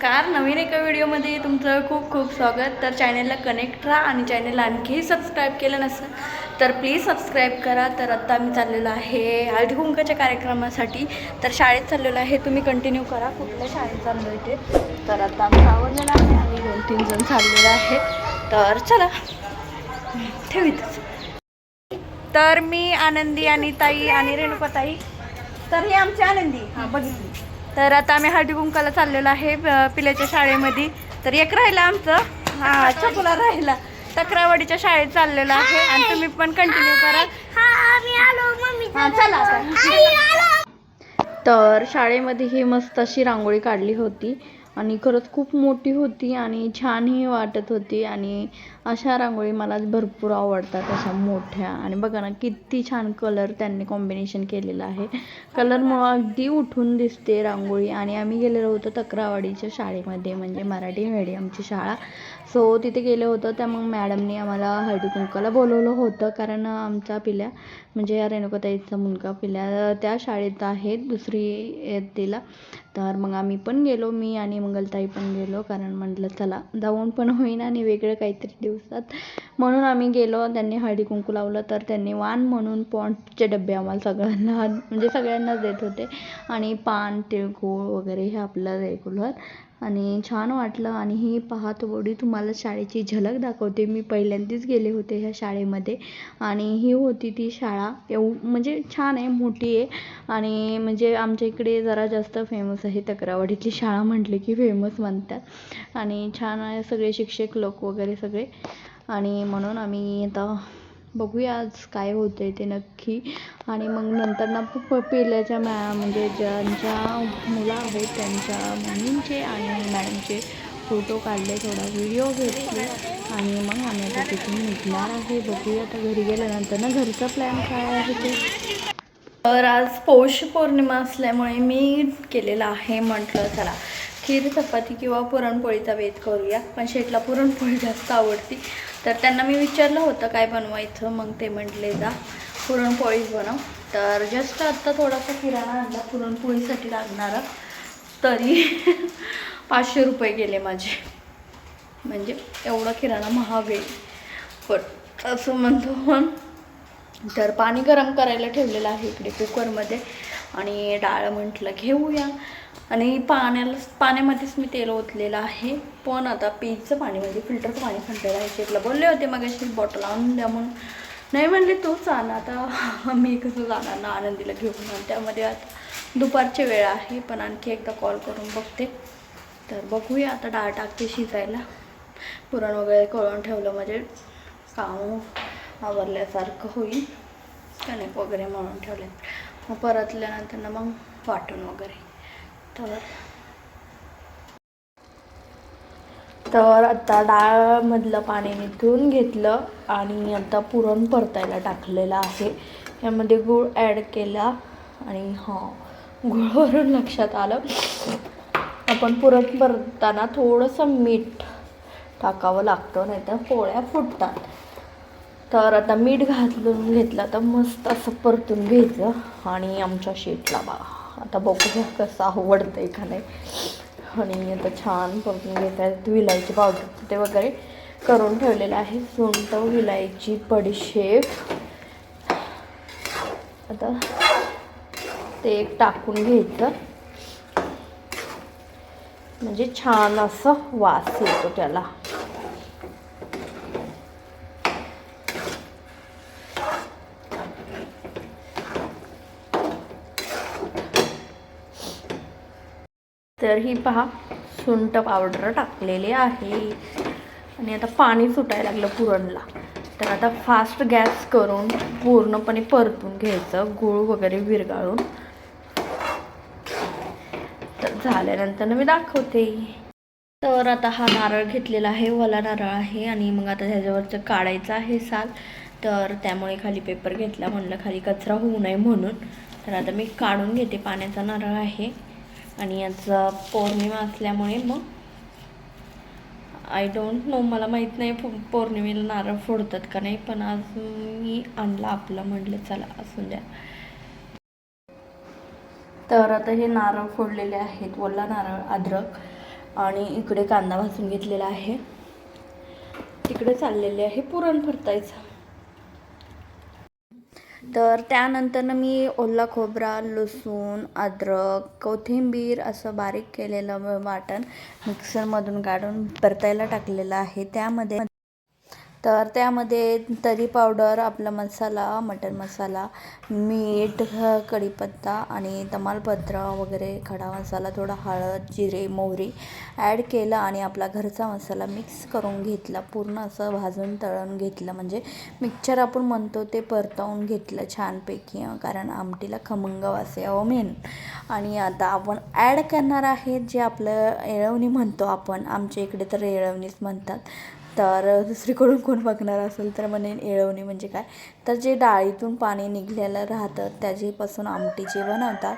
Car नवीन एका व्हिडिओमध्ये तुमचं खूप खूप स्वागत. तर चॅनलला कनेक्ट राहा आणि चॅनलला आणखीही सबस्क्राईब केलं नसेल तर प्लीज सबस्क्राईब करा. तर आत्ता आम्ही चाललेलो आहे हळदी कुंकाच्या कार्यक्रमासाठी. तर शाळेत चाललेलो आहे तुम्ही कंटिन्यू करा. कुठल्या शाळेत चाललो इथे तर आता आमचं आवडलेलं आहे आम्ही दोन तीन जण चाललेलं आहे तर चला ठेवीतच तर मी आनंदी आणि ताई आणि रेणुकाताई. तर हे आमची आनंदी. हां बघितली. तर आता आम्ही हळदी कुंकाला चाललेलो आहे पिल्याच्या शाळेमध्ये. तर एक राहिला आमचं. हा चकुला राहिला. तक्रावाडीच्या शाळेत चाललेलो आहे. आणि तुम्ही पण कंटिन्यू करा. हा, चला आता. तर शाळेमध्ये ही मस्त अशी रांगोळी काढली होती. आणि खरंच खूप मोठी होती आणि छानही वाटत होती. आणि अशा रांगोळी मला भरपूर आवडतात अशा मोठ्या. आणि बघा ना किती छान कलर त्यांनी कॉम्बिनेशन केलेलं आहे. कलरमुळं अगदी उठून दिसते रांगोळी. आणि आम्ही गेलेलो होतो तक्रावाडीच्या शाळेमध्ये म्हणजे मराठी मीडियमची शाळा. सो तिथे गेलो होतो. त्या मग मॅडमनी आम्हाला हळदी कुंकाला बोलवलं होतं. कारण आमचा पिल्या म्हणजे या रेणुकाताईचा मुलगा पिल्या त्या शाळेत आहे दुसरी तिला तर मग आम्ही पण गेलो मी आणि मंगलताई पण गेलो. कारण म्हटलं चला जाऊन पण होईन आणि वेगळं काहीतरी देऊ. दिवसात. म्हणून आम्ही गेलो त्यांनी हळदी कुंकू लावलं तर त्यांनी वाण म्हणून पॉन्डचे डबे आम्हाला सगळ्यांना म्हणजे सगळ्यांनाच देत होते. आणि पान तिळगूळ वगैरे हे आपलं रेगुलर आणि छान वाटलं. आणि ही पहा थोडी तुम्हाला शाळेची झलक दाखवते. मी पहिल्यांदाच गेले होते ह्या शाळेमध्ये. आणि ही होती ती शाळा. एव म्हणजे छान आहे मोठी आहे. आणि म्हणजे आमच्या इकडे जरा जास्त फेमस आहे तक्रावाडीतली शाळा म्हटली की फेमस म्हणतात. आणि छान आहे सगळे शिक्षक लोक वगैरे सगळे. आणि म्हणून आम्ही आता बघूया आज काय होतं आहे ते नक्की. आणि मग नंतर ना पिल्याच्या मॅ म्हणजे ज्यांच्या मुलं आहेत त्यांच्या मम्मींचे आणि मॅडमचे फोटो काढले थोडा व्हिडिओ घेतले आणि मग आम्ही आता तिथून निघणार आहे. बघूया आता घरी गेल्यानंतर ना घरचा प्लॅन काय आहे ते. तर आज पौष पौर्णिमा असल्यामुळे मी केलेला आहे. म्हटलं चला खीर चपाती किंवा पुरणपोळीचा वेध करूया. पण शेटला पुरणपोळी जास्त आवडती. तर त्यांना मी विचारलं होतं काय बनवायचं मग ते म्हटले जा पुरणपोळी बनव. तर जस्ट आत्ता थोडासा किराणा आणला पुरणपोळीसाठी लागणारा. तरी पाचशे रुपये गेले माझे. म्हणजे एवढा किराणा महाग आहे. पण असं म्हणतो पण तर पाणी गरम करायला ठेवलेलं आहे इकडे कुकरमध्ये. आणि डाळ म्हटलं घेऊया. आणि पाण्याला पाण्यामध्येच मी तेल ओतलेलं आहे. पण आता प्यायचं पाणी म्हणजे फिल्टरचं पाणी सांगलेलं आहे. शेतला बोलले होते मग अशी बॉटल आणून द्या म्हणून. नाही म्हणले तूच आण आता. मी कसं जाणार ना आनंदीला घेऊन. आणि त्यामध्ये आता दुपारची वेळ आहे. पण आणखी एकदा कॉल करून बघते. तर बघूया आता डाळ टाकते शिजायला. पुरण वगैरे कळून ठेवलं म्हणजे काम. आवरल्यासारखं होईल. कणिक वगैरे मळून ठेवले मग परतल्यानंतर मग वाटून वगैरे. तर तर आता डाळमधलं पाणी निथळून घेतलं आणि आता पुरण परतायला टाकलेलं आहे. यामध्ये गूळ ॲड केला आणि हां गुळवरून लक्षात आलं. आपण पुरण परताना थोडंसं मीठ टाकावं लागतं नाही तर पोळ्या फुटतात. तर आता मीठ घालून घेतलं तर मस्त असं परतून घ्यायचं आणि आमच्या शेटला बा आता बघूया कसं आवडतं का नाही. आणि आता छान परतून घेत आहेत. विलायची पावडर ते वगैरे करून ठेवलेलं आहे. सुंठ विलायची बडीशेप आता ते एक टाकून घ्यायचं. म्हणजे छान असं वास येतो त्याला. तर ही पहा सुंठ पावडर टाकलेली आहे. आणि आता पाणी सुटायला लागलं पुरणला. तर आता फास्ट गॅस करून पूर्णपणे परतून घ्यायचं गूळ वगैरे विरघळून. तर झाल्यानंतर मी दाखवते. तर आता हा नारळ घेतलेला आहे वला नारळ आहे. आणि मग आता ह्याच्यावरचं काढायचं आहे साल. तर त्यामुळे खाली पेपर घेतला म्हणलं खाली कचरा होऊ नये म्हणून. तर आता मी काढून घेते पाण्याचा नारळ आहे. आणि याचा पौर्णिमा असल्यामुळे मग आय डोंट नो मला माहीत नाही पौर्णिमेला नारळ फोडतात का नाही पण आज मी आणला आपलं म्हटलं चला असून द्या. तर आता हे नारळ फोडलेले आहेत ओला नारळ अद्रक आणि इकडे कांदा भाजून घेतलेला आहे. तिकडे चाललेले आहे पुरण भरतायचं तर त्यानंतरनं मी ओला खोबरा लसूण अद्रक कोथिंबीर असं बारीक केलेलं वाटण मिक्सरमधून काढून परतायला टाकलेलं आहे. त्यामध्ये तर त्यामध्ये तरी पावडर आपला मसाला मटन मसाला मीठ कढीपत्ता आणि तमालपत्र वगैरे खडा मसाला थोडा हळद जिरे मोहरी ॲड केलं आणि आपला घरचा मसाला मिक्स करून घेतला. पूर्ण असं भाजून तळून घेतलं. म्हणजे मिक्सर आपण म्हणतो ते परतवून घेतलं छानपैकी कारण आमटीला खमंग वास यावं मेन आणि आता आपण ॲड करणार आहेत जे आपलं येळवणी म्हणतो आपण. आमच्या इकडे तर येळवणीच म्हणतात. तर दुसरीकडून कोण बघणार असेल तर म्हणेन येळवणी म्हणजे काय? तर जे डाळीतून पाणी निघलेलं राहतं त्याच्यापासून आमटी जे बनवतात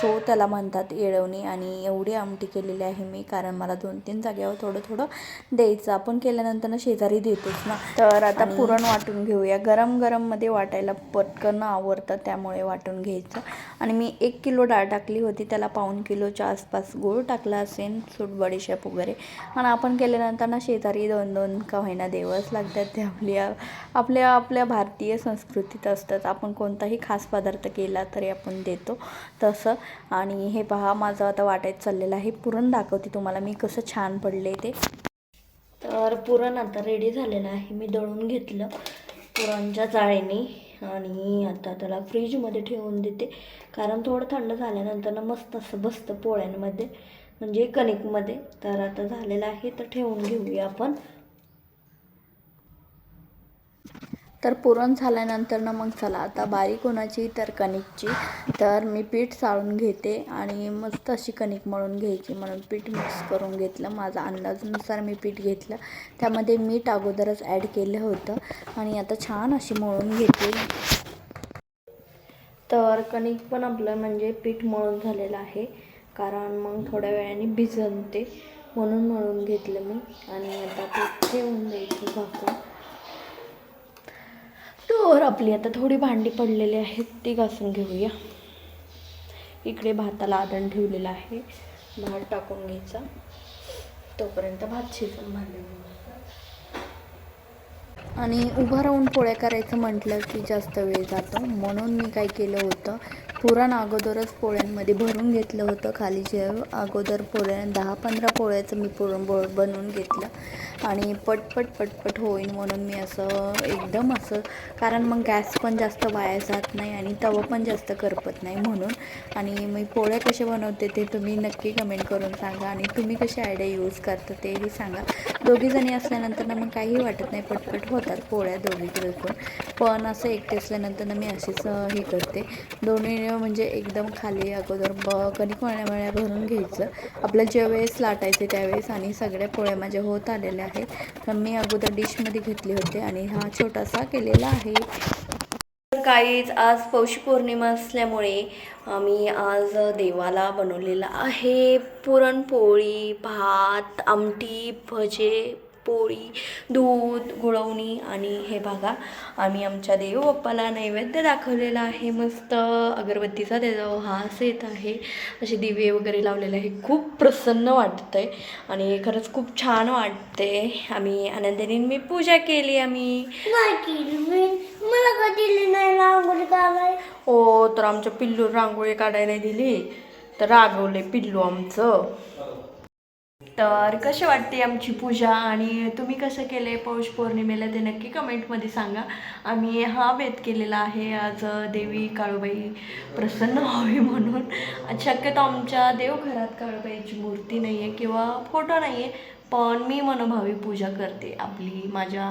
सो त्याला म्हणतात येळवणी. आणि एवढी आमटी केलेली आहे मी कारण मला दोन तीन जागेवर थोडं थोडं द्यायचं. आपण केल्यानंतर ना शेजारी देतोच ना. तर आता पुरण वाटून घेऊया. गरम गरममध्ये वाटायला पटकन आवडतं त्यामुळे वाटून घ्यायचं. आणि मी एक किलो डाळ टाकली होती त्याला पाऊण किलोच्या आसपास गूळ टाकला असेल सूट बडीशेप वगैरे. आणि आपण केल्यानंतर ना शेजारी दोन दोन का होईना देवच लागतात ते आपल्या आपल्या आपल्या भारतीय संस्कृतीत असतात. आपण कोणताही खास पदार्थ केला तरी आपण देतो तसं. आणि हे पहा माझं आता वाटायचं चाललेलं आहे. पुरण दाखवते तुम्हाला मी कसं छान पडले ते. तर पुरण आता रेडी झालेलं आहे. मी दळून घेतलं पुरणच्या जाळीने. आणि आता त्याला फ्रीजमध्ये ठेवून देते. कारण थोडं थंड झाल्यानंतर ना मस्त असं बसतं पोळ्यांमध्ये. म्हणजे कणिकमध्ये. तर आता झालेलं आहे तर ठेवून घेऊया आपण. तर पुरण झाल्यानंतर ना मग चला आता बारीक कोणाची तर कणिकची. तर मी पीठ चाळून घेते आणि मस्त अशी कणिक मळून घ्यायची. म्हणून पीठ मिक्स करून घेतलं. माझा अंदाजानुसार मी पीठ घेतलं. त्यामध्ये मीठ अगोदरच ॲड केलं होतं. आणि आता छान अशी मळून घेते. तर कणिक पण आपलं म्हणजे पीठ मळून झालेलं आहे. कारण मग थोड्या वेळाने भिजवते म्हणून मळून घेतलं मी. आणि आता ते ठेवून द्यायचं झाकून तर आपली. आता थोडी भांडी पडलेली आहेत ती घासून घेऊया. इकडे भाताला आदण ठेवलेलं आहे. भात टाकून घ्यायचा. तोपर्यंत भात शिजून भांडी आणि उभं राहून पोळ्या करायचं म्हटलं की जास्त वेळ जातो. म्हणून मी काय केलं होतं पुरण अगोदरच पोळ्यांमध्ये भरून घेतलं होतं खाली जे अगोदर पोळ्या दहा पंधरा पोळ्याचं मी पुरण बो बनवून घेतलं. आणि पटपट पटपट होईन म्हणून मी असं एकदम असं कारण मग गॅस पण जास्त वाया जात नाही आणि तवा पण जास्त करपत नाही म्हणून. आणि मी पोळ्या कसे बनवते ते तुम्ही नक्की कमेंट करून सांगा आणि तुम्ही कशी आयडिया यूज करता तेही सांगा. दोघीजणी असल्यानंतर ना मग काही वाटत नाही पटपट होतात पोळ्या दोघी पण. पण असं एकटे असल्यानंतर ना मी अशीच हे करते. दोन्ही म्हणजे एकदम खाली अगोदर ब कणिक मळ्या मळ्या भरून घ्यायचं. आपलं ज्यावेळेस लाटायचे त्यावेळेस आणि सगळ्या पोळ्या माझ्या होत आलेल्या आहेत. तर मी अगोदर डिशमध्ये घेतली होते आणि हा छोटासा केलेला आहे. काहीच आज पौष पौर्णिमा असल्यामुळे आम्ही आज देवाला बनवलेला आहे पुरणपोळी भात आमटी भजे पोळी दूध गुळवणी आणि हे बघा आम्ही आमच्या देवबाप्पाला नैवेद्य दाखवलेला आहे. मस्त अगरबत्तीचा त्याचा वास येत आहे. असे दिवे वगैरे लावलेले आहे खूप प्रसन्न वाटतं आहे आणि खरंच खूप छान वाटते आम्ही आनंदाने मी पूजा केली आम्ही. केली मला का दिली नाही रांगोळी काढाय हो तर आमच्या पिल्लू रांगोळी काढायला दिली. तर रागवले पिल्लू आमचं. तर कशी वाटते आमची पूजा आणि तुम्ही कसं केलं आहे पौष पौर्णिमेला ते नक्की कमेंटमध्ये सांगा. आम्ही हा वेध केलेला आहे. आज देवी काळूबाई प्रसन्न व्हावी म्हणून. शक्यतो आमच्या देवघरात काळूबाईची मूर्ती नाही आहे किंवा फोटो नाही आहे पण मी मनोभावी पूजा करते. आपली माझ्या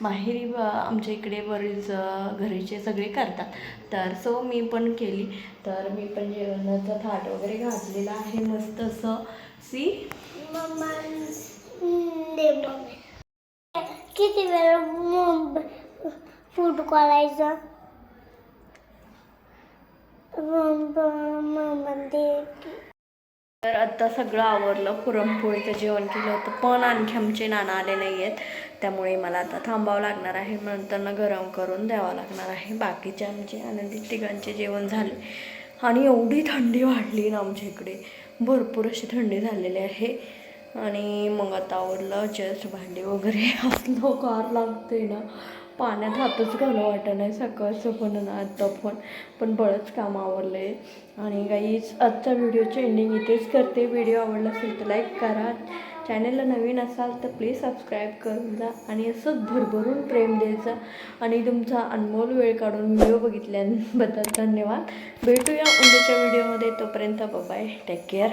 माहेरी आमच्या इकडे बरेच घरीचे सगळे करतात. तर सो मी पण केली. तर मी पण जेवणाचा थाट वगैरे घातलेला आहे. मस्त असं मम्मी किती वेळ फोटो दे तर आता सगळं आवरलं पुरणपोळीचं जेवण केलं होतं. पण आणखी आमचे नाना आले नाही आहेत त्यामुळे मला आता थांबावं लागणार आहे. नंतर ना गरम करून द्यावं लागणार आहे. बाकीचे आमचे आनंदी तिघांचे जेवण झाले. आणि एवढी थंडी वाढली ना आमच्या इकडे. भरपूर अशी थंडी झालेली आहे. आणि मग आता आवडलं जस्ट भांडी वगैरे. असलं कार लागते ना. पाण्यात हातच घालू वाटत नाही. सकाळचं पण ना आत्ता पण. पण बरंच काम आवडलं आहे आणि काहीच आजचा व्हिडिओची एंडिंग इथेच करते. व्हिडिओ आवडला असेल तर लाईक करा. चॅनलला नवीन असाल तर प्लीज सबस्क्राईब करून जा आणि असंच भरभरून प्रेम द्यायचा. आणि तुमचा अनमोल वेळ काढून व्हिडिओ बघितल्याबद्दल धन्यवाद. भेटूया उद्याच्या व्हिडिओमध्ये तोपर्यंत बाय टेक केअर